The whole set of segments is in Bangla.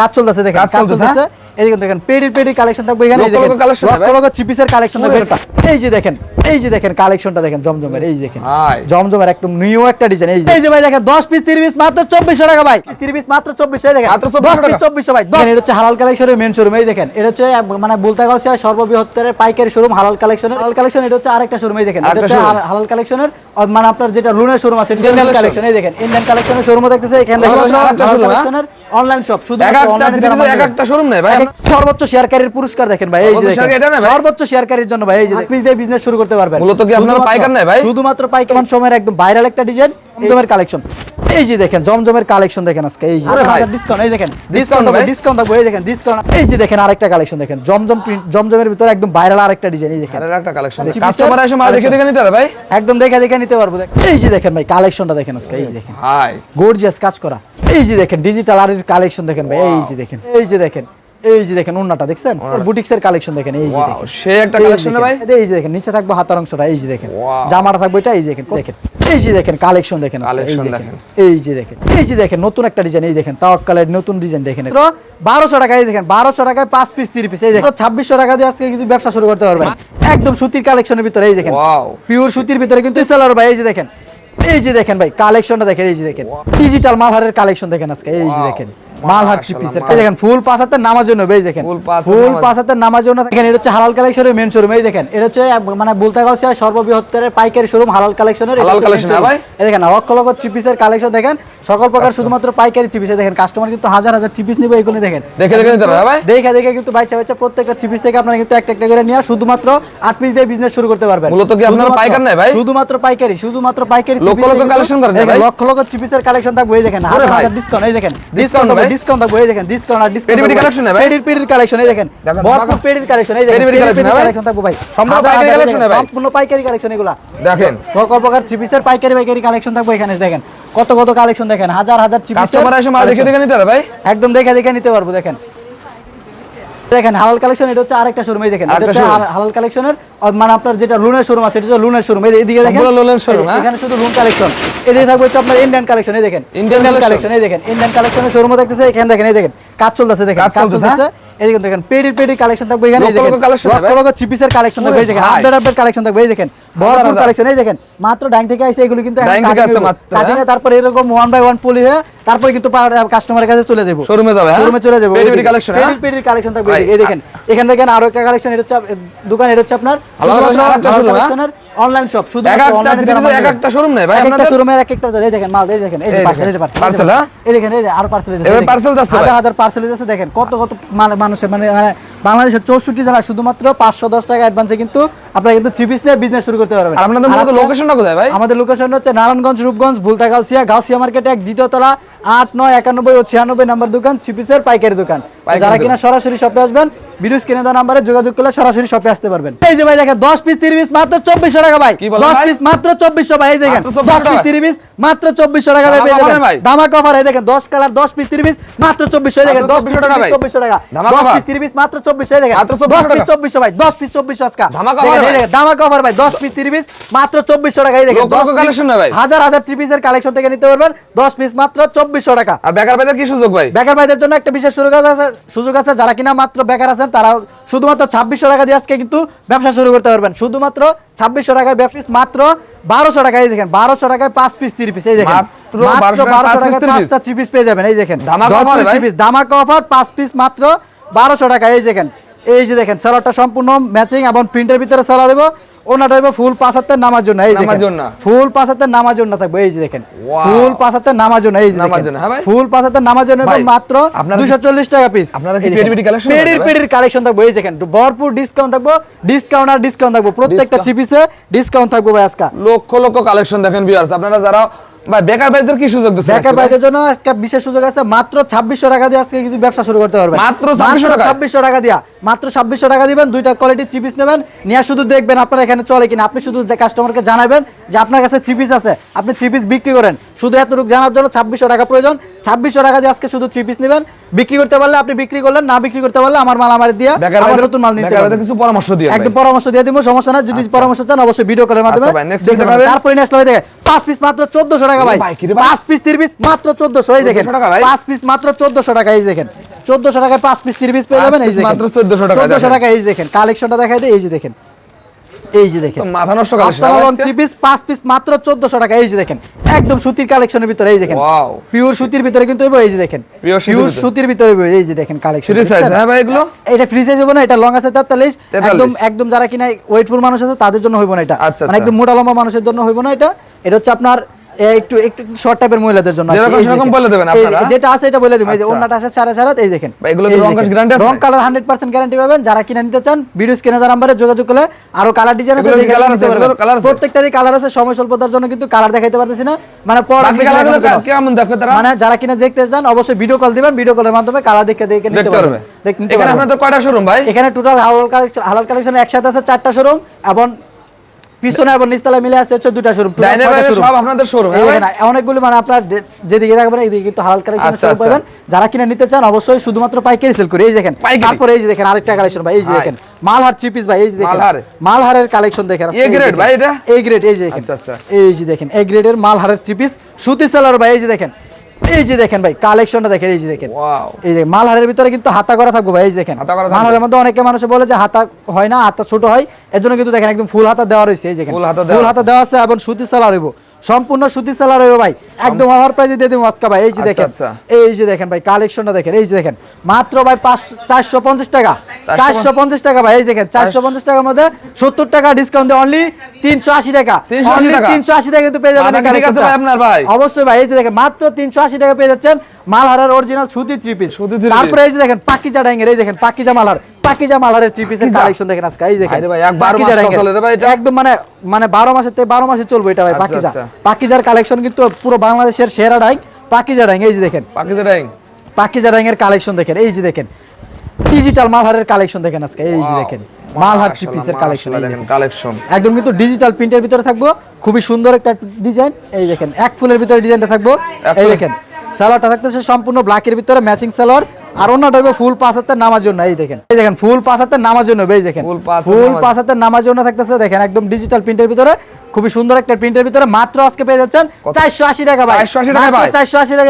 কাজ চলতেছে দেখেন কাজ চলতেছে, এই দেখেন দেখেন পেডির পেডির কালেকশন থাকবে এখানে থাকবে। চিপিসের কালেকশন থাকবে এই যে দেখেন এই যে দেখেন কালেকশনটা দেখেন জমজমের এই দেখেন। জমজমের একদম নিউ একটা ডিজাইন এই যে এই যে ভাই দেখেন 10 পিস 30 পিস মাত্র 2400 টাকা ভাই। 30 পিস মাত্র 2400 দেখেন মাত্র 10 2400 পিস 2400 ভাই। দেখেন এটা হচ্ছে হালাল কালেকশনের মেন শোরুম এই দেখেন। এটা হচ্ছে মানে বলতে সর্ববৃহত্তরের পাইকারি শোরুম হালাল কালেকশনের হালাল কালেকশন এটা হচ্ছে আরেকটা শোরুম এই দেখেন। এটা হচ্ছে হালাল কালেকশনের মানে আপনার যেটা লুনের শোরুম আছে ইন্ডিয়ান কালেকশন এই দেখেন। ইন্ডিয়ান কালেকশনের শোরুম দেখতেছে এখানে দেখেন অনলাইন শপ শুধু এক একটা শোরুম নেই ভাই। সর্বোচ্চ শেয়ারকারীর পুরস্কার দেখেন ভাই এই যে সর্বোচ্চ শেয়ারকারীর জন্য ভাই এই যে বিজনেস শুরু করতে পারবেন। মূলত কি আপনারা পাইকার নেয় ভাই? শুধুমাত্র পাইকার সময়ের একদম ভাইরাল একটা ডিজাইন জমজমের কালেকশন। এই যে দেখেন জমজমের কালেকশন দেখেন আজকে এই যে ডিসকাউন্ট এই দেখেন ডিসকাউন্ট? ডিসকাউন্ট থাকবে এই দেখেন ডিসকাউন্ট এই যে দেখেন আরেকটা কালেকশন দেখেন জমজম print- জমজমের ভিতরে একদম ভাইরাল আরেকটা ডিজাইন এই দেখেন। আরে একটা কালেকশন। কাস্টমার এসে মাল দেখে দেখে নিতে পারে ভাই? একদম দেখে দেখে নিতে পারব এই যে দেখেন ভাই কালেকশনটা দেখেন আজকে এই যে দেখেন। ভাই। গর্জিয়াস কাজ করা। এই যে দেখেন ডিজিটাল আর কালেকশন দেখেন ভাই এই যে দেখেন এই যে দেখেন। এই যে দেখেন ওন্নাটা দেখছেন কালেকশন দেখেন এই যে সে একটা কালেকশন ভাই এই যে দেখেন নিচে থাকবে হাতার অংশটা এই যে দেখেন জামাটা থাকবে এটা এই যে দেখেন দেখেন এই যে দেখেন কালেকশন দেখেন এই দেখেন দেখেন। এই যে দেখেন এই যে দেখেন নতুন একটা ডিজাইন এই দেখেন তাওয়াক্কালের নতুন ডিজাইন দেখেন বারোশো টাকায় এই দেখেন টাকায় পাঁচ পিস তিরিশ পিস এই দেখেন ছাব্বিশশো টাকা দিয়ে আজকে কিন্তু ব্যবসা শুরু করতে পারবেন একদম সুতির কালেকশনের ভিতরে এই দেখেন পিওর সুতির ভিতরে কিন্তু সেলার ভাই এই যে দেখেন এই যে দেখেন ভাই কালেকশনটা দেখেন এই যে দেখেন ডিজিটাল মালহারের কালেকশন দেখেন আজকে এই যে দেখেন মালহার থ্রি পিসের এই দেখেন ফুল পাঁচ হাতের নামার জন্য এই দেখেন। ফুল পাঁচ হাতের নামার জন্য দেখেন এটা হচ্ছে হালাল কালেকশনের মেন শোরুম এই দেখেন। এটা হচ্ছে মানে বলতে গেছে পাইকারি শোরুম হালাল কালেকশনের হালাল collection, হ্যাঁ। ভাই? এই দেখেন অক্ষ থ্রি পিসের কালেকশন দেখেন। সকল প্রকার শুধুমাত্র পাইকারি থ্রি পিস দেখেন কাস্টমার কিন্তু হাজার হাজার থ্রি পিস নিবে এগুলো দেখেন দেখে দেখে নিতে ভাই দেখে দেখে কিন্তু বাইচা বাইচা প্রত্যেকটা থ্রি পিস থেকে আপনারা কিন্তু একটা একটা করে নিয়ে শুধুমাত্র আট পিস দিয়ে বিজনেস শুরু করতে পারবেন মূলত কি আপনারা পাইকার নেয় ভাই? শুধুমাত্র পাইকারি শুধুমাত্র পাইকারি লক্ষ লক্ষ collection করেন ভাই? লক্ষ লক্ষ থ্রি পিসের কালেকশন থাকবে এই দেখেন হাজার হাজার ডিসকাউন্ট এই দেখেন ডিসকাউন্ট ভাই? ডিসকাউন্ট থাকবে এই দেখেন ডিসকাউন্ট আর ডিসকাউন্ট পেডি পেডি collection ভাই? পেডির পেডির কালেকশন এই দেখেন দেখেন, ভরপুর ধামাকা। পেডির কালেকশন এই দেখেন পেডি পেডি ভাই? কালেকশন থাকবে ভাই সম্পূর্ণ পাইকারি দেখেন, ভাই? সম্পূর্ণ পাইকারি কালেকশন এগুলা দেখেন সকল প্রকার থ্রি পিসের পাইকারি পাইকারি কালেকশন থাকবে এখানে দেখেন কত কত কালেকশন দেখেন? হাজার হাজার কাস্টমার এসে মাল দেখে দেখে নিতে পারে ভাই? একদম দেখে দেখে নিতে পারব দেখেন। দেখেন হালাল কালেকশন এটা হচ্ছে আরেকটা শোরুম এই দেখেন এটা হচ্ছে হালাল কালেকশনের মানে আপনার যেটা লুনের শোরুম আছে এটা হচ্ছে লুনের শোরুম এই এদিকে দেখেন। সম্পূর্ণ লুনের এই- হ্যাঁ? এখানে শুধু লুন কালেকশন এদিকে থাকবে হচ্ছে আপনার ইন্ডিয়ান কালেকশন এই দেখেন। ইন্ডিয়ান কালেকশন এই দেখেন ইন্ডিয়ান কালেকশনের শোরুম দেখতেছে এখানে দেখেন এই দেখেন কাজ চলতেছে দেখেন কাজ চলতেছে, চলতেছে। এদিকে দেখেন পেডির পেডি কালেকশন থাকবে এখানে এই দেখেন লক্ষ collection লক্ষ ভাই? লক্ষ থ্রি পিসের কালেকশন থাকবে এই দেখেন। আপডেট আপডেট কালেকশন থাকবে এই দেখেন। ভরপুর কালেকশন এই দেখেন মাত্র ডাইং থেকে আইছে এগুলো কিন্তু ডাইং থেকে আসছে মাত্র, হ্যাঁ? তারপরে এরকম ওয়ান বাই ওয়ান পুলি হয়ে তারপরে কিন্তু কাস্টমারের কাছে চলে যাব শোরুমে যাবে হ্যাঁ? শোরুমে চলে যাব পেডি পেডি কালেকশন হ্যাঁ? পেডির কালেকশন থাকবে। এই দেখেন এখানে দেখেন আরও একটা কালেকশন এটা হচ্ছে দোকান এটা হচ্ছে আপনার আলাদা আলাদা হ্যাঁ? অনলাইন শপ শুধু এক একটা থ্রি পিসের এক একটা শোরুম নেই ভাই আপনাদের শোরুমের এক একটা এই দেখেন মাল এই দেখেন এই যে পার্সেল এই যে পার্সেল? এই দেখেন। এই যে আরও পার্সেল এবার parcel যাচ্ছে হাজার হাজার পার্সেল যাচ্ছে দেখেন কত কত মানে মানুষের মানে মানে বাংলাদেশের জেলা শুধুমাত্র পাঁচশো দশ টাকা অ্যাডভান্সে কিন্তু আপনারা কিন্তু থ্রি পিস নিয়ে বিজনেস শুরু করতে পারবেন। আর আপনাদের মূলত লোকেশনটা কোথায় ভাই? আমাদের লোকেশন হচ্ছে নারায়ণগঞ্জ রূপগঞ্জ ভুলতা গাউসিয়া গাউসিয়া মার্কেটে এক দ্বিতীয় তলা আট নয় একানব্বই ও ছিয়ানব্বই নাম্বার দোকান চিপিসের পাইকারি দোকান। যারা কিনা সরাসরি শপে আসবেন ভিডিও স্ক্রিনে দেওয়া নাম্বারে যোগাযোগ করলে সরাসরি শপে আসতে পারবেন এই যে ভাই দেখেন দশ পিস তিরিশ পিস মাত্র চব্বিশশো টাকা ভাই কি বলেন দশ ভাই? পিস মাত্র চব্বিশশো ভাই এই দেখেন মাত্র 2400 দশ পিস টাকা? তিরিশ পিস মাত্র চব্বিশশো টাকা ভাই পেয়ে যাবেন। ভাই? ধামাকা অফার এই দেখেন দশ কালার দশ পিস তিরিশ পিস মাত্র চব্বিশশো দেখেন মাত্র দশ পিস 2400 টাকা ভাই? চব্বিশশো টাকা ধামাকা দশ offer? পিস তিরিশ পিস মাত্র চব্বিশশো দেখেন মাত্র দশ 2400 পিস টাকা? চব্বিশশো ভাই দশ পিস চব্বিশশো আজকে ধামাকা দেখেন, এই ভাই দশ পিস তিরিশ পিস মাত্র চব্বিশশো টাকা এই দেখেন লক্ষ 10 লক্ষ না ভাই? হাজার হাজার পিসের কালেকশন থেকে নিতে পারবেন দশ পিস মাত্র চব্বিশশো টাকা আর বেকার বেকার কি সুযোগ ভাই বেকার ভাইদের জন্য একটা বিশেষ সুযোগ আছে সুযোগ আছে যারা কিনা মাত্র বেকার আছেন তারা শুধুমাত্র ছাব্বিশশো টাকা দিয়ে আজকে কিন্তু ব্যবসা শুরু করতে পারবেন। শুধুমাত্র ছাব্বিশশো টাকায় ব্যবসা মাত্র বারোশো টাকায় এই দেখেন বারোশো টাকায় পাঁচ পিস তিরিশ পিস এই দেখেন। মাত্র 1200 টাকায় পাঁচ piece, 30 পাঁচটা থ্রি পিস পেয়ে যাবেন এই দেখেন। অফার পাঁচ পিস মাত্র বারোশো টাকা এই দেখেন। এই যে দেখেন স্যালারটা সম্পূর্ণ ম্যাচিং এবং প্রিন্টের ভিতরে স্যালার দেবো ওনাটা ফুল পাঁচ হাতের নামার জন্য এই নামার জন্য। ফুল পাঁচ হাতের নামার জন্য থাকবে এই যে দেখেন। ফুল পাঁচ হাতের নামার জন্য এই যে নামার জন্য, হ্যাঁ ফুল পাঁচ হাতের নামার জন্য মাত্র আপনারা কি- দুশো চল্লিশ টাকা পিস আপনারা কি পেডির পেডির কালেকশন থাকবে এই দেখেন ভরপুর ডিসকাউন্ট থাকব ডিসকাউন্ট আর ডিসকাউন্ট থাকব প্রত্যেকটা চিপিসে ডিসকাউন্ট থাকবে ভাই আজকে। লক্ষ লক্ষ কালেকশন দেখেন ভিউয়ার্স আপনারা যারা ভাই বেকার ভাইদের কি সুযোগ দিচ্ছেন বেকার ভাইদের জন্য একটা বিশেষ সুযোগ আছে মাত্র ছাব্বিশশো টাকা দিয়ে আজকে কিন্তু ব্যবসা শুরু করতে পারবেন মাত্র 2600 টাকা? ছাব্বিশশো টাকা দিয়া মাত্র ছাব্বিশশো টাকা দিবেন দুইটা কোয়ালিটি থ্রি পিস নেবেন নিয়ে শুধু দেখবেন আপনার এখানে চলে কিনা আপনি শুধু যে কাস্টমারকে জানাবেন যে আপনার কাছে থ্রি পিস আছে আপনি থ্রি পিস বিক্রি করেন শুধু এতটুকু জানার জন্য ছাব্বিশশো টাকা প্রয়োজন ছাব্বিশশো টাকা দিয়ে আজকে শুধু থ্রি পিস নেবেন বিক্রি করতে পারলে আপনি বিক্রি করলেন না বিক্রি করতে পারলে আমার মাল আমার দিয়ে ভাইদের নতুন মাল নিতে পারবেন। কিছু পরামর্শ দিয়ে একদম পরামর্শ দিয়ে দিব সমস্যা না যদি পরামর্শ চান অবশ্যই ভিডিও কলের মাধ্যমে আচ্ছা। দেখাবেন? তারপরে নেক্সট দেখে পাঁচ পিস মাত্র চোদ্দশো টাকা টাকা ভাই? ভাই, কি রে ভাই? পাঁচ পিস থ্রি মাত্র চোদ্দশো এই দেখেন। 1400 টাকা ভাই? পাঁচ পিস মাত্র চোদ্দশো টাকা এই দেখেন। চোদ্দশো টাকায় পাঁচ পিস থ্রি পেয়ে যাবেন এই মাত্র 1400 টাকা চোদ্দশো টাকা এই দেখেন। কালেকশনটা দেখাই দেয় এই যে দেখেন। এই যে দেখেন। মাথা নষ্ট কালেকশন পিস পাঁচ পিস মাত্র চোদ্দশো টাকা এই যে দেখেন। একদম সুতির কালেকশনের ভিতরে এই দেখেন. পিওর সুতির ভিতরে কিন্তু এই যে দেখেন। পিওর সুতির ভিতরে। এই যে দেখেন কালেকশন ফ্রি সাইজ হ্যাঁ ভাই এগুলো? এটা ফ্রি সাইজ হবে না এটা লং আছে 43 43 একদম একদম যারা কিনা ওয়েটফুল মানুষ আছে তাদের জন্য হইব না এটা। আচ্ছা, মানে আচ্ছা। একদম মোটা লম্বা মানুষের জন্য হইব না এটা। এটা হচ্ছে আপনার একটু একটু শর্ট টাইপের মহিলাদের জন্য যেরকম সেরকম বলে দেবেন আপনারা? যেটা আছে এটা বলে দিবেন এই যে আচ্ছা। ওন্নাটা আছে সাড়ে সাড়ে এই দেখেন এগুলো রং দেখেন। আছে? রং কালার 100% গ্যারান্টি পাবেন যারা কিনে নিতে চান ভিডিও স্ক্রিনে তার নাম্বারে যোগাযোগ করলে আরও কালার ডিজাইন আছে? প্রত্যেকটারই কালার আছে সময় স্বল্পতার জন্য কিন্তু কালার দেখাইতে পারতেছি না মানে পর কেমন দেখবে তারা মানে যারা কিনা দেখতে চান অবশ্যই ভিডিও কল দিবেন ভিডিও কলের মাধ্যমে কালার দেখে দেখে নিতে পারবে পারবেন এখানে পারবেন। আপনাদের কয়টা শোরুম ভাই এখানে টোটাল হালাল কালেকশন হালাল কালেকশন একসাথে আছে চারটা শোরুম এবং পিছনে এবং নিচতলা মিলে আছে হচ্ছে দুটা শোরুম সব আপনাদের শোরুম হ্যাঁ অনেকগুলো মানে আপনার যেদিকে এইদিকে কিন্তু হালাল কালেকশন আচ্ছা, আচ্ছা। পাবেন যারা কিনে নিতে চান অবশ্যই শুধুমাত্র পাইকারি সেল করে এই দেখেন? তারপরে এই যে দেখেন আরেকটা কালেকশন ভাই এই যে দেখেন মালহার থ্রি পিস ভাই এই যে দেখেন মালহার? মালহারের কালেকশন দেখেন এই grade ভাই এটা? A grade এই যে দেখেন আচ্ছা, আচ্ছা। এই যে দেখেন এ গ্রেডের মালহারের থ্রি পিস সুতি সেলার ভাই এই যে দেখেন এই যে দেখেন ভাই কালেকশনটা দেখেন এই যে দেখেন। এই যে মালহারের ভিতরে কিন্তু হাতা করা থাকবে ভাই এই যে দেখেন। মালহারের মধ্যে অনেকে মানুষ বলে যে হাতা হয় না হাতা ছোট হয় এর জন্য কিন্তু দেখেন একদম ফুল হাতা দেওয়া রয়েছে এই যে ফুল হাতা দেওয়া আছে এবং সুতি সালা হইব। সম্পূর্ণ সুতি সালার হইব ভাই। একদম অফার প্রাইসে দিয়ে দেবো আজকে ভাই। এই যে আচ্ছা, দেখেন আচ্ছা। এই যে দেখেন ভাই কালেকশনটা দেখেন এই যে দেখেন। মাত্র ভাই পাঁচ চারশো পঞ্চাশ টাকা। চারশো পঞ্চাশ। টাকা ভাই এই দেখেন চারশো পঞ্চাশ টাকার মধ্যে সত্তর টাকা ডিসকাউন্ট দিয়ে অনলি তিনশো আশি টাকা। 380 টাকা? তিনশো আশি টাকা কিন্তু পেয়ে যাবেন আছে ভাই আপনার ভাই? অবশ্যই ভাই এই যে দেখেন মাত্র তিনশো আশি টাকা পেয়ে যাচ্ছেন মালহারের অরিজিনাল সুতি থ্রি পিস তারপরে এই যে দেখেন পাকিজা ডাইঙ্গের এই দেখেন পাকিজা মালহার পাকিজা মালহারের থ্রি পিসের কালেকশন দেখেন আজকে এই দেখেন। আরে ভাই, এক বারো পাকিজা মাস চলে রে ভাই এটা? একদম মানে মানে বারো মাসের থেকে বারো মাসে চলবে এটা ভাই আচ্ছা, পাকিজা। আচ্ছা। পাকিজার কালেকশন কিন্তু পুরো বাংলাদেশের সেরা ডাইং পাকিজা ডাইং এই যে দেখেন। পাকিস্তান ডাইং। পাকিজা ডাইং এর কালেকশন দেখেন এই যে দেখেন। ডিজিটাল মালহারের কালেকশন দেখেন আজকে এই যে দেখেন। মালহার থ্রি পিসের কালেকশন দেখেন কালেকশন একদম কিন্তু ডিজিটাল প্রিন্টের ভিতরে থাকব খুবই সুন্দর একটা ডিজাইন এই দেখেন। এক ফুলের ভিতরে ডিজাইনটা থাকব এই দেখেন। সালোয়ারটা থাকতেছে সম্পূর্ণ ব্ল্যাকের ভিতরে ম্যাচিং সালোয়ার আর অন্যটা হবে ফুল পাঁচ হাতের নামার জন্য এই দেখেন। এই দেখেন ফুল পাঁচ হাতের নামার জন্য এই দেখেন। ফুল পাঁচ হাতের নামার- জন্য থাকতেছে দেখেন একদম ডিজিটাল প্রিন্টের ভিতরে। খুবই সুন্দর একটা প্রিন্টের ভিতরে। মাত্র আজকে পেয়ে যাচ্ছেন চারশো আশি টাকা ভাই। 480 টাকা ভাই? চারশো আশি টাকা।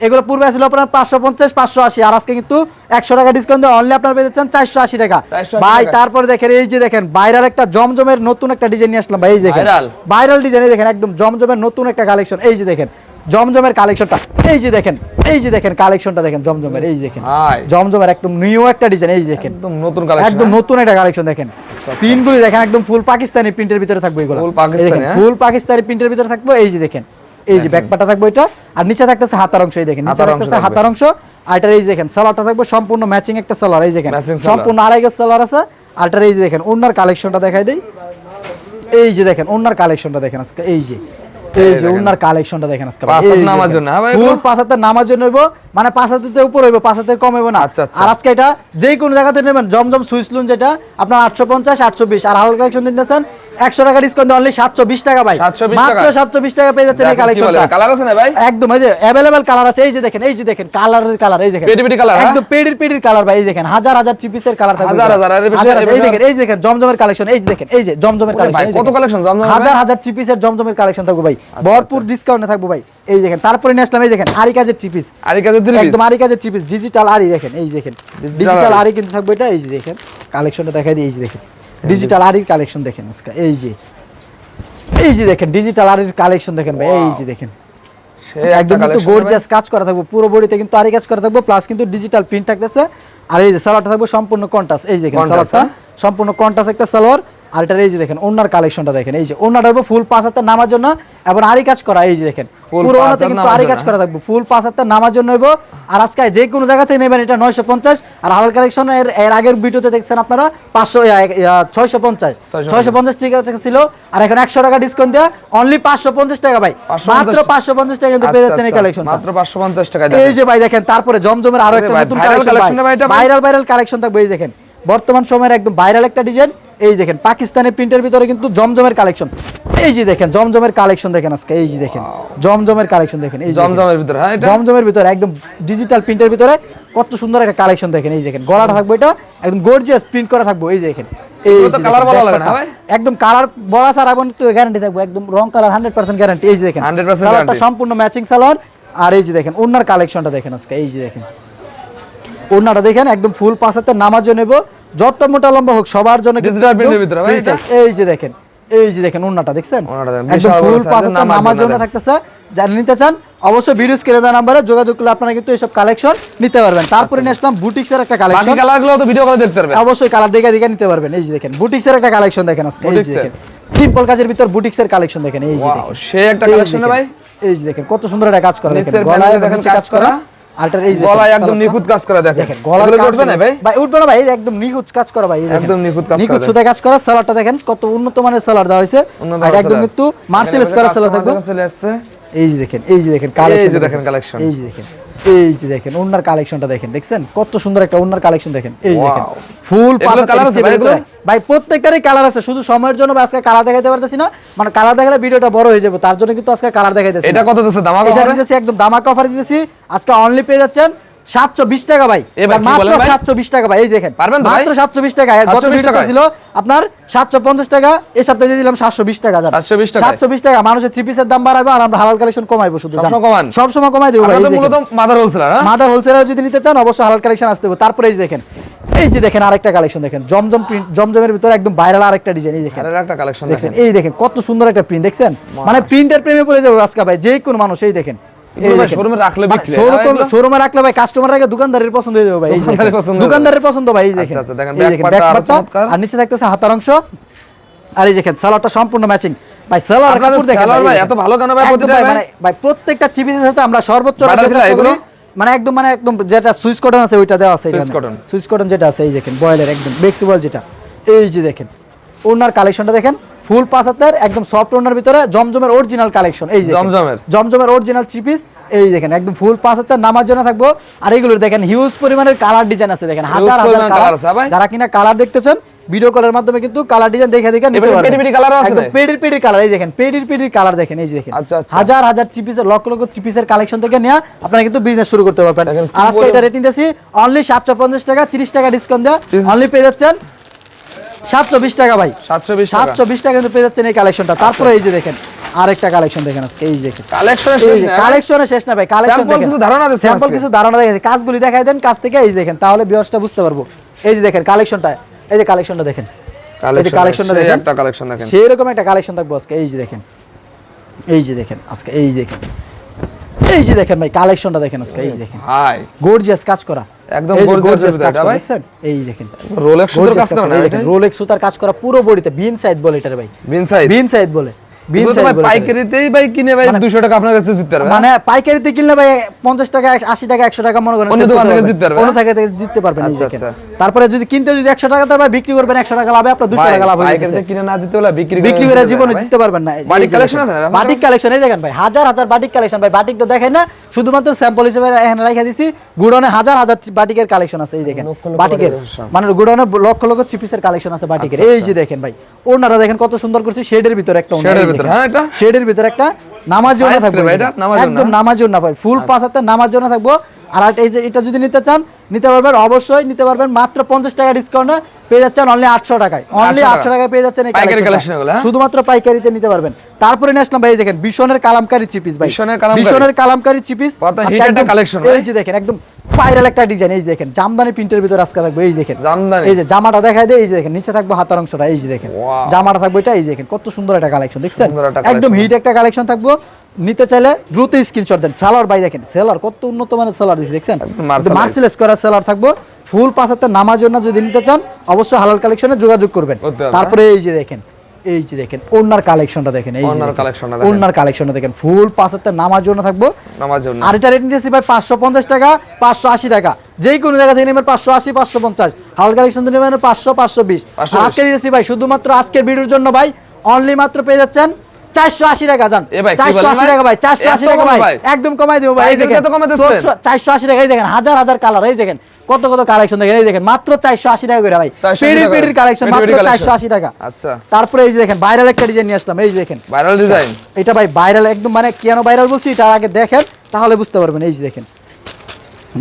এগুলো? পূর্বে ছিল আপনার পাঁচশো পঞ্চাশ পাঁচশো আশি। আর আজকে কিন্তু একশো টাকা ডিসকাউন্ট দিয়ে অনলি আপনার পেয়ে যাচ্ছেন চারশো আশি টাকা। ভাই। তারপরে দেখেন এই যে দেখেন বাইরাল একটা জমজমের নতুন একটা ডিজাইন নিয়ে আসলাম ভাই এই দেখেন? ভাইরাল ডিজাইন এই দেখেন একদম জমজমের নতুন একটা কালেকশন এই যে দেখেন। জমজমের কালেকশনটা এই যে দেখেন এই যে দেখেন কালেকশনটা দেখেন জমজমের এই যে দেখেন জমজমের একদম নিউ একটা ডিজাইন এই যে দেখেন একদম নতুন কালেকশন একদম নতুন একটা কালেকশন দেখেন প্রিন্টগুলি দেখেন একদম ফুল পাকিস্তানি প্রিন্টের ভিতরে থাকবে এগুলো Full পাকিস্তানি, হ্যাঁ? ফুল পাকিস্তানি প্রিন্টের ভিতরে থাকবে এই যে দেখেন এই যে ব্যাকপাটা থাকবে এটা আর নিচে থাকতেছে হাতার অংশ এই দেখেন নিচে হাতার অংশ থাকতেছে হাতার অংশ আর এটার এই যে দেখেন সালোয়ারটা থাকবে সম্পূর্ণ ম্যাচিং একটা সালোয়ার এই যে দেখেন সম্পূর্ণ আড়াই গজ সালোয়ার আছে আর এটার এই যে দেখেন ওনার কালেকশনটা দেখাই দেই এই যে দেখেন ওনার কালেকশনটা দেখেন আজকে এই যে এই যে দেখেন। কালেকশনটা দেখেন আজকে পাঁচ হাত নামার জন্য, হ্যাঁ ভাই ফুল পাঁচ হাতের নামার জন্য হইব মানে পাঁচ হাতের উপর হইব পাঁচ হাতের কম হইব না। আর আজকে এটা যে কোনো জায়গাতে নেবেন জমজম সুইসলুন যেটা আপনার আটশো পঞ্চাশ আটশো বিশ। আর হাল কালেকশন দিতেছেন একশো টাকা ডিসকাউন্ট অনলি সাতশো বিশ টাকা ভাই। মাত্র টাকা? সাতশো বিশ টাকা পেয়ে যাচ্ছেন এই কালেকশনটা কালার আছে না ভাই? একদম এই যে অ্যাভেলেবল কালার আছে এই যে দেখেন এই যে দেখেন কালারের কালার এই দেখেন। পেটি পেটি colour, হ্যাঁ? একদম পেডির পেডির কালার ভাই এই দেখেন হাজার হাজার চিপিসের কালার থাকবে। হাজার এই দেখেন এই যে দেখেন জমজমের কালেকশন এই যে দেখেন এই যে জমজমের কালেকশন কত জমজমের হাজার হাজার চিপিসের জমজমের কালেকশন থাকবে ভাই। ভরপুর ডিসকাউন্টে থাকবে ভাই। এই দেখেন তারপরে নিয়ে আসলাম এই দেখেন আরি কাজের চিপিস আর এই কাজে একদম আরি কাজের চিপিস ডিজিটাল আরি দেখেন এই যে দেখেন ডিজিটাল আরি। আরি কিন্তু থাকবে এটা এই যে দেখেন কালেকশনটা দেখাই দিই এই যে দেখেন। ডিজিটাল আরির কালেকশন দেখেন আজকে এই যে। এই যে দেখেন ডিজিটাল আরির কালেকশন দেখেন ভাই এই যে দেখেন। একদম কিন্তু গর্জিয়াস কাজ করা থাকবে পুরো বডিতে কিন্তু আরি কাজ করা থাকবে প্লাস কিন্তু ডিজিটাল প্রিন্ট থাকতেছে। আর এই যে সালোয়ারটা থাকবে সম্পূর্ণ কন্টাস এই যে দেখেন সালোয়ারটা হ্যাঁ? সম্পূর্ণ কন্টাস একটা সালোয়ার আর এটার এই যে দেখেন ওনার কালেকশনটা দেখেন এই যে ওনাটা হবে ফুল পাঁচ হাতে নামার জন্য এবং আরি কাজ করা এই যে দেখেন পুরো ওনাতে কিন্তু আরি কাজ করা থাকবে ফুল পাঁচ হাতে নামার জন্য হইব। আর আজকে যে কোনো জায়গাতে নেবেন এটা নয়শো পঞ্চাশ আর হালাল কালেকশন এর এর আগের ভিডিওতে দেখছেন আপনারা পাঁচশো ছয়শো পঞ্চাশ। ছয়শো পঞ্চাশ। টাকা ছিল আর এখন একশো টাকা ডিসকাউন্ট দেওয়া অনলি পাঁচশো পঞ্চাশ টাকা ভাই। মাত্র পাঁচশো পঞ্চাশ টাকা কিন্তু পেয়ে যাচ্ছেন এই কালেকশন আচ্ছা, মাত্র 550 টাকা এই যে ভাই দেখেন তারপরে জমজমের আরও একটা নতুন কালেকশন? ভাইরাল ভাইরাল কালেকশন থাকবে এই দেখেন। বর্তমান সময়ের একদম ভাইরাল একটা ডিজাইন এই দেখেন পাকিস্তানের প্রিন্টের ভিতরে কিন্তু জমজমের কালেকশন এই যে দেখেন জমজমের কালেকশন দেখেন আজকে এই যে দেখেন জমজমের কালেকশন দেখেন এই জমজমের ভিতরে হ্যাঁ এটা জমজমের ভিতরে একদম ডিজিটাল প্রিন্টের ভিতরে কত সুন্দর একটা কালেকশন দেখেন এই দেখেন গলাটা থাকবে এটা একদম গর্জিয়াস প্রিন্ট করা থাকবে এই যে দেখেন এই কালার বলা লাগে না ভাই। একদম কালার বলা স্যার তো গ্যারান্টি থাকব একদম রং কালার হান্ড্রেড পার্সেন্ট গ্যারান্টি এই যে দেখেন। 100% সালোয়ারটা guarantee। সম্পূর্ণ ম্যাচিং সালোয়ার আর এই যে দেখেন ওনার কালেকশনটা দেখেন আজকে এই যে দেখেন। ওনাটা দেখেন একদম ফুল পাঁচাতে নামাজও নেব যত মোটা লম্বা হোক সবার জন্য। এই যে দেখেন এই যে দেখেন ওনাটা দেখছেন? ফুল। থাকতেছে। যারা নিতে চান অবশ্যই ভিডিও স্ক্রিনে দেওয়া নাম্বারে যোগাযোগ করলে আপনারা কিন্তু এইসব কালেকশন নিতে পারবেন। তারপরে নিয়ে আসলাম বুটিক্সের একটা বাকি কালেকশন কালারগুলো তো ভিডিও করে দেখতে পারবে অবশ্যই কালার দেখে দেখে নিতে পারবেন। এই যে দেখেন বুটিক্সের একটা কালেকশন দেখেন আজকে। এই যে দেখেন সিম্পল কাজের ভিতর বুটিক্সের কালেকশন দেখেন। এই যে দেখেন। সে একটা কালেকশন ভাই। এই যে দেখেন কত সুন্দর একটা কাজ করা দেখেন। গলায় দেখেন কাজ করা। আলটার এই যে গলায় একদম নিখুঁত কাজ করা দেখেন। উঠবে না ভাই? ভাই উঠবে না ভাই একদম নিখুঁত কাজ করা ভাই একদম নিখুঁত কাজ করা। নিখুঁত দেখেন। কাজ করা সালোয়ারটা দেখেন কত উন্নত মানের সালোয়ার দেওয়া হয়েছে। একদম কিন্তু মার্সেলেস করা থাকবে এই যে দেখেন এই যে দেখেন এই কালেকশন যে দেখেন। কালেকশন এই যে দেখেন। এই যে দেখেন ওনার কালেকশনটা দেখেন দেখছেন? কত সুন্দর একটা ওনার কালেকশন দেখেন। এই দেখেন ফুল ভাই প্রত্যেকটারই কালার আছে শুধু সময়ের জন্য আজকে কালার দেখাইতে পারতেছি না। মানে কালার দেখালে ভিডিওটা বড় হয়ে যাবে তার জন্য কিন্তু আজকে কালার দেখাইতেছি এটা কত দামাকা অফার দিতেছি একদম দামাকা অফার দিতেছি। আজকে অনলি পেয়ে যাচ্ছেন টাকা ভাই। মাত্র টাকা ভাই এই দেখেন। পারবেন তো মাত্র সাতশো বিশ টাকা। এর গত 720 ছিল আপনার সাতশো পঞ্চাশ টাকা এই সপ্তাহে দিয়ে দিলাম সাতশো বিশ টাকা 720 টাকায়? সাতশো বিশ টাকা মানুষের থ্রি পিসের দাম বাড়াবো আর আমরা হালাল কালেকশন কমাইবো শুধু সবসময় কমান? সবসময় কমাই দেবো ভাই আপনারা এই তো দেখেন। মূলত মাদার হোলসেলার হ্যাঁ? মাদার হোলসেলার যদি নিতে চান অবশ্যই হালাল কালেকশন আসতে হবে। তারপরে এই দেখেন এই যে দেখেন আরেকটা কালেকশন দেখেন। জমজম প্রিন্ট জমজমের ভিতরে একদম ভাইরাল আরেকটা ডিজাইন এই দেখেন। আরের একটা কালেকশন দেখেন। এই দেখেন কত সুন্দর একটা প্রিন্ট দেখছেন? মানে প্রিন্টের প্রেমে পড়ে যাব আজকে ভাই যে কোনো মানুষ এই দেখেন। শোরুমে রাখলে বিক্রি না এগুলো? শোরুমে রাখলে ভাই কাস্টমার আগে দোকানদারের পছন্দ হয়ে যাবে ভাই। দোকানদারের পছন্দ দোকানদারের পছন্দ ভাই দেখেন। আচ্ছা, দেখেন, এই back দেখেন part টা back আরও part টা, চমৎকার। আর নিচে থাকতেছে হাতার অংশ। আর এই দেখেন সালোয়ারটা সম্পূর্ণ ম্যাচিং ভাই সালোয়ার কাপড় দেখেন ভাই, ভাই এত ভালো কেন ভাই প্রতিটা ভাই, ভাই? মানে ভাই প্রত্যেকটা চিপিসের সাথে আমরা সর্বোচ্চ। মানে একদম মানে একদম যেটা সুইচ কটন আছে ওইটা দেওয়া আছে সুইচ কটন যেটা আছে এই দেখেন বয়েলের একদম বেক্সি যেটা। এই যে দেখেন ওনার কালেকশনটা দেখেন। ফুল পাঁচ হাতের একদম সফট ওনার ভিতরে জমজমের অরিজিনাল কালেকশন এই যে জমজমের? জমজমের অরিজিনাল থ্রি পিস এই দেখেন একদম ফুল পাঁচ হাতের নামার জন্য থাকব আর এইগুলো দেখেন হিউজ পরিমাণের কালার ডিজাইন আছে দেখেন হাজার হাজার কালার আছে, ভাই? যারা কিনা কালার দেখতেছেন ভিডিও কলের মাধ্যমে কিন্তু কালার ডিজাইন দেখে দেখে নিতে পারবেন পেটি colour ও আছে একদম রে? পেডির পেডির কালার এই দেখেন পেডির পেডির কালার দেখেন এই যে দেখেন আচ্ছা, আচ্ছা। হাজার হাজার থ্রি পিসের লক্ষ লক্ষ থ্রি পিসের কালেকশন থেকে নিয়ে আপনারা কিন্তু বিজনেস শুরু করতে পারবেন আর আজকে এটা রেটিং দিয়েছি অনলি সাতশো পঞ্চাশ টাকা তিরিশ টাকা ডিসকাউন্ট দেওয়া অনলি পেয়ে যাচ্ছেন সাতশো বিশ টাকা ভাই 720 টাকা। সাতশো বিশ টাকা কিন্তু পেয়ে যাচ্ছেন এই কালেকশনটা তারপরে এই যে দেখেন আরেকটা কালেকশন দেখেন আজকে এই যে দেখেন কালেকশনের শেষ না, ভাই? শেষ না ভাই কালেকশন দেখেন কিছু ধারণা দিচ্ছেন স্যাম্পল কিছু ধারণা দেখেন কাজগুলি দেখাই দেন কাজ থেকে এই যে দেখেন তাহলে বিয়সটা বুঝতে পারব এই যে দেখেন কালেকশনটা এই যে কালেকশনটা দেখেন কালেকশনটা দেখেন একটা কালেকশন দেখেন সেই রকম একটা কালেকশন থাকব আজকে এই যে দেখেন এই যে দেখেন আজকে এই যে দেখেন এই যে দেখেন ভাই কালেকশনটা দেখেন আজকে এই যে দেখেন হাই গর্জিয়াস কাজ করা একদম গর্জিয়াস কাজ করা, দেখছেন? এই দেখেন। রোলেক্স সুতার কাজ করা, না এই দেখেন রোলেক্স সুতার কাজ করা পুরো বডিতে বিন সাইড বলে এটা ভাই। বিন সাইড বিন সাইড বলে। বিন বিন সাইড ভাই বলে এটারে। পাইকারিতেই ভাই কিনে ভাই 200 টাকা আপনার কাছে জিততে পারবে মানে পাইকারিতে কিনলে ভাই পঞ্চাশ টাকা এক- আশি টাকা একশো টাকা মনে করেন অন্য দোকান থেকে জিততে পারবে, অন্য? থেকে জিততে পারবেন এই আচ্ছা, দেখেন আচ্ছা। তারপরে যদি কিনতে যদি একশো টাকা দেয় ভাই বিক্রি করবেন একশো টাকা লাভে আপনার দুশো টাকা লাভ হয়ে পাইকারিতে কিনে না জিততে হলে বিক্রি বিক্রি করে জীবনে জিততে পারবেন না। বাটিক। আছে কালেকশন এই দেখেন ভাই হাজার হাজার বাটিক কালেকশন ভাই। বাটিক তো দেখেন না শুধুমাত্র স্যাম্পল হিসেবে এখানে রেখে দিছি গুডনে হাজার হাজার বাটিকের কালেকশন আছে এই দেখেন বাটিকের। মানে গুডনে লক্ষ লক্ষ চিপিসের কালেকশন আছে বাটিকের। আচ্ছা, এই যে দেখেন ভাই ওনারা দেখেন কত সুন্দর করছে শেডের ভিতরে একটা এই ভিতরে, দেখেন। হ্যাঁ, এটা? শেডের ভিতরে একটা নামাজ ওড়না থাকবে এটা? নামাজ? একদম নামাজ ভাই ফুল পাস হাতে নামাজ ওড়না থাকব আর এই যে এটা যদি নিতে চান নিতে পারবেন অবশ্যই নিতে পারবেন মাত্র পঞ্চাশ টাকা ডিসকাউন্টে পেয়ে যাচ্ছেন অনলি আটশো টাকায়। অনলি আটশো টাকায় পেয়ে যাচ্ছেন হ্যাঁ? শুধুমাত্র পাইকারিতে নিতে পারবেন। তারপরে নিয়ে আসলাম ভাই দেখেন বিশনের কালামকারী চিপিস ভাই। বিশনের কালামকারী। চিপিস এই যে দেখেন একদম ভাইরাল একটা ডিজাইন এই দেখেন জামদানি প্রিন্টের ভিতরে আজকে থাকবে এই দেখেন। জামদানি? এই যে জামাটা দেখায় দেয় এই যে দেখেন নিচে থাকবে হাতার অংশটা এই যে দেখেন। জামাটা থাকবে এটা এই যে দেখেন কত সুন্দর একটা কালেকশন দেখছেন? একদম। হিট একটা কালেকশন থাকব। নিতে চাইলে দ্রুত স্ক্রিনশট দেন। সালোয়ার ভাই দেখেন সেলার কত উন্নত মানের সেলার দিচ্ছে দেখছেন? মার্সেলেস করা সেলার থাকব ফুল পাঁচাতে নামার জন্য যদি নিতে চান অবশ্যই হালাল কালেকশনে যোগাযোগ করবেন। তারপরে এই যে দেখেন এই যে দেখেন ওনার কালেকশনটা দেখেন এই যে ওড়নার দেখেন। ওড়নার কালেকশনটা দেখেন ফুল পাঁচাতে নামার জন্য থাকব। নামাজ জন্য। আর এটা রেটিং দিয়েছি ভাই পাঁচশো পঞ্চাশ টাকা পাঁচশো আশি টাকা। যেই কোনো জায়গা থেকে নেবেন পাঁচশো আশি পাঁচশো পঞ্চাশ। হাল কালেকশন থেকে নেবেন পাঁচশো পাঁচশো বিশ। 520 আজকে দিয়েছি ভাই শুধুমাত্র আজকের ভিডিওর জন্য ভাই অনলি মাত্র পেয়ে যাচ্ছেন চারশো আশি টাকা যান এ ভাই, কি চারশো আশি টাকা ভাই চারশো আশি টাকা ভাই। ভাই? একদম কমাই দেবো ভাই দেখেন। এত কমে দিচ্ছেন? চারশো আশি টাকা এই দেখেন হাজার হাজার কালার এই দেখেন। কত কত কালেকশন দেখেন এই দেখেন মাত্র চারশো আশি টাকা করে ভাই। পেডি পেডির কালেকশন মাত্র চারশো আশি টাকা। আচ্ছা। তারপরে এই যে দেখেন ভাইরাল একটা ডিজাইন নিয়ে আসলাম এই যে দেখেন। ভাইরাল ডিজাইন এটা ভাই ভাইরাল একদম মানে কেন ভাইরাল বলছি তার আগে দেখেন তাহলে বুঝতে পারবেন এই যে দেখেন।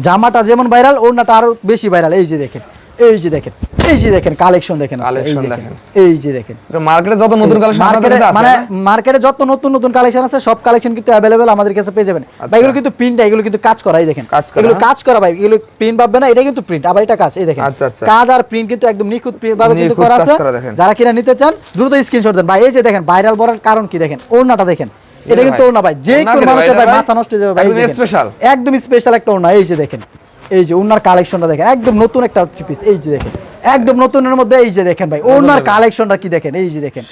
জামাটা যেমন ভাইরাল ওড়নাটা আরও বেশি ভাইরাল এই যে দেখেন। এই যে দেখেন এই যে দেখেন কালেকশন দেখেন এই দেখেন দেখেন। এই যে দেখেন। মার্কেটে যত নতুন কালেকশন মার্কেটে মানে যত নতুন নতুন কালেকশন আছে সব কালেকশন কিন্তু আমাদের কাছে পেয়ে যাবেন। ভাই এগুলো কিন্তু প্রিন্ট এগুলো কিন্তু কাজ করা এই দেখেন। এগুলো হ্যাঁ? কাজ করা ভাই এগুলো প্রিন্ট পাবে না এটা কিন্তু প্রিন্ট আবার এটা কাজ এই দেখেন। আচ্ছা, আচ্ছা। কাজ আর প্রিন্ট কিন্তু একদম নিখুঁত ভাবে কিন্তু করা আছে। যারা কিনা নিতে চান দ্রুত স্ক্রিনশট দেন। ভাই এই যে দেখেন ভাইরাল বলার কারণ কি দেখেন? ওড়নাটা দেখেন। এটা কিন্তু ওড়না ভাই। যে কোনো মানুষের ভাই মাথা নষ্ট হয়ে যাবে ভাই একদম স্পেশাল একটা ওড়না এই যে দেখেন। এই যে ওনার কালেকশনটা দেখেন একদম নতুন একটা থ্রি পিস এই যে দেখেন একদম নতুনের মধ্যে এই যে দেখেন ভাই ওনার কালেকশনটা কি দেখেন এই যে দেখেন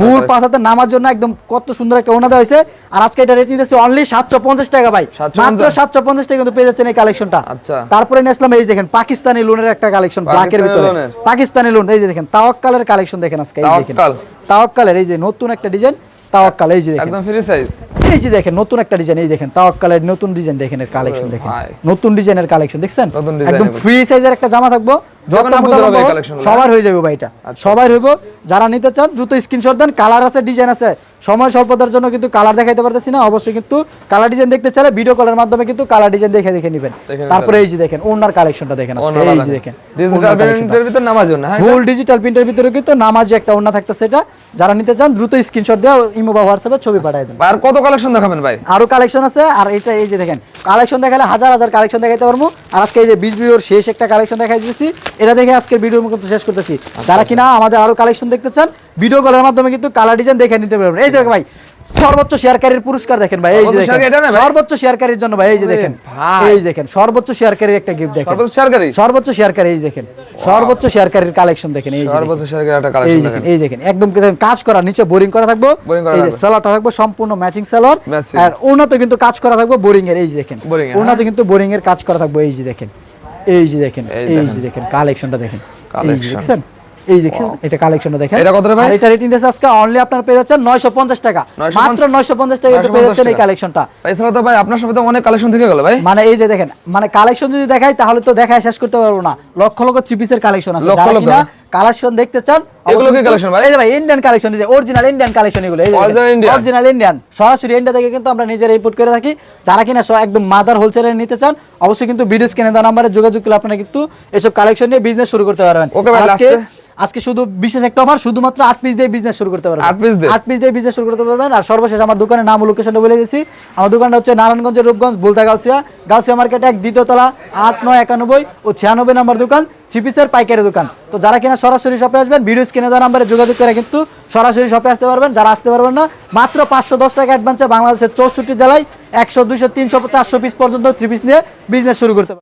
ফুল। পাতাতে নামার জন্য একদম কত সুন্দর একটা ওনা দেওয়া হয়েছে আর আজকে এটা রেট নিতেছে অনলি সাতশো পঞ্চাশ টাকা ভাই মাত্র সাতশো পঞ্চাশ টাকা কিন্তু পেয়ে যাচ্ছেন এই কালেকশনটা আচ্ছা। তারপরে নিয়ে আসলাম এই দেখেন পাকিস্তানি লোনের একটা কালেকশন ব্ল্যাকের ভিতরে পাকিস্তানি লোন এই যে দেখেন তাওয়াক্কালের কালেকশন দেখেন আজকে এই দেখেন তাওয়াক্কাল। তাওয়াক্কালের এই যে নতুন একটা ডিজাইন তাওয়াক্কাল এই যে দেখেন। একদম ফ্রি সাইজ এই যে দেখেন নতুন একটা ডিজাইন এই দেখেন তাওয়াক্কালের নতুন ডিজাইন দেখেন এর কালেকশন দেখেন। নতুন ডিজাইনের কালেকশন দেখছেন? একদম ফ্রি সাইজের একটা জামা থাকব। সবার হয়ে যাবে ভাই এটা। আচ্ছা। সবার হইব যারা নিতে চান দ্রুত স্ক্রিনশট দেন কালার আছে ডিজাইন আছে। সময় স্বল্পতার জন্য কিন্তু কালার দেখাইতে পারতেছি না অবশ্যই কিন্তু কালার ডিজাইন দেখতে চাইলে ভিডিও কলের মাধ্যমে কিন্তু কালার ডিজাইন দেখে দেখে নেবেন। তারপরে এই যে দেখেন ওনার কালেকশনটা দেখেন এই যে দেখেন ডিজিটাল প্রিন্টের ভিতর নামার জন্য হ্যাঁ ফুল ডিজিটাল প্রিন্টের ভিতরে কিন্তু নামাজি একটা ওড়না থাকতেছে এটা যারা নিতে চান দ্রুত স্ক্রিনশট দেওয়া ইমো বা হোয়াটসঅ্যাপে ছবি পাঠিয়ে দেন। আর কত কালেকশন দেখাবেন ভাই? আরও কালেকশন আছে আর এটা এই যে দেখেন কালেকশন দেখালে হাজার হাজার কালেকশন দেখাইতে পারব। আর আজকে এই যে বিশ ভিডিওর শেষ একটা কালেকশন দেখাই দিয়েছি এটা দেখে আজকের ভিডিও কিন্তু শেষ করতেছি যারা কিনা আমাদের আরও কালেকশন দেখতে চান ভিডিও কলের মাধ্যমে কিন্তু কালার ডিজাইন দেখে নিতে পারবেন এই যে ভাই সর্বোচ্চ শেয়ারকারীর পুরস্কার দেখেন ভাই এই যে সর্বোচ্চ দেখেন? সর্বোচ্চ শেয়ারকারীর জন্য ভাই এই যে দেখেন ভাই। এই দেখেন সর্বোচ্চ শেয়ারকারীর একটা গিফট দেখেন সর্বোচ্চ শেয়ারকারী সর্বোচ্চ শেয়ারকারী এই দেখেন সর্বোচ্চ শেয়ারকারীর কালেকশন দেখেন এই সর্বোচ্চ শেয়ারকারী একটা কালেকশন দেখেন এই দেখেন একদম কাজ করা নিচে বোরিং করা থাকব এই যে থাকবে। থাকব সম্পূর্ণ ম্যাচিং সেলার Matching। আর ওনাতে কিন্তু কাজ করা থাকব বোরিং এর এই যে দেখেন ওনাতে কিন্তু বোরিং এর কাজ করা থাকব এই যে দেখেন এই যে দেখেন এই। যে দেখেন। কালেকশনটা দেখেন। কালেকশন দেখছেন? এই দেখছেন এটা কালেকশনটা দেখেন। এটা কত ভাই? এটা রেটিং আজকে অনলি আপনার পেয়ে যাচ্ছেন 950 টাকা। মাত্র 950 টাকা পেয়ে যাচ্ছেন এই কালেকশনটা এছাড়া তো ভাই আপনার সাথে তো অনেক কালেকশন থেকে গেল ভাই। মানে এই যে দেখেন মানে কালেকশন যদি দেখাই তাহলে তো দেখায় শেষ করতে পারব না। লক্ষ লক্ষ থ্রি পিসের কালেকশন আছে। যারা কিনা কালেকশন দেখতে চান এগুলো কি collection ভাই? এই ভাই ইন্ডিয়ান কালেকশন এই যে অরিজিনাল ইন্ডিয়ান কালেকশন এগুলো Indian? অরিজিনাল ইন্ডিয়ান সরাসরি ইন্ডিয়া থেকে কিন্তু আমরা নিজেরা ইম্পোর্ট করে থাকি। যারা কিনা একদম মাদার হোলসেলে নিতে চান অবশ্যই কিন্তু ভিডিও স্ক্রিনে দেওয়া নাম্বারে যোগাযোগ করলে আপনারা কিন্তু এসব কালেকশন নিয়ে বিজনেস শুরু করতে পারবেন। Okay ভাই, আজকে শুধু বিশেষ একটা অফার শুধুমাত্র আট পিস দিয়ে বিজনেস শুরু করতে পারবেন। আট দিয়ে? আট পিস দিয়ে বিজনেস শুরু করতে পারবেন। আর সর্বশেষ আমার দোকানের নাম লোকেশনটা বলে দিয়েছি। আমার দোকানটা হচ্ছে নারায়ণগঞ্জের রূপগঞ্জ বুলতা গাউসিয়া। গাউসিয়া মার্কেট এক দ্বিতীয়তলা আট নয় একানব্বই ও ছিয়ানব্বই নম্বর দোকান চিপিসের পাইকারি দোকান। তো যারা কিনা সরাসরি শপে আসবেন ভিডিও স্ক্রিনে দেওয়া নাম্বারে যোগাযোগ করে কিন্তু সরাসরি শপে আসতে পারবেন। যারা আসতে পারবেন না মাত্র পাঁচশো দশ টাকা অ্যাডভান্সে বাংলাদেশের চৌষট্টি জেলায় একশো দুইশো তিনশো চারশো পিস পর্যন্ত থ্রি পিস নিয়ে বিজনেস শুরু করতে পারবেন।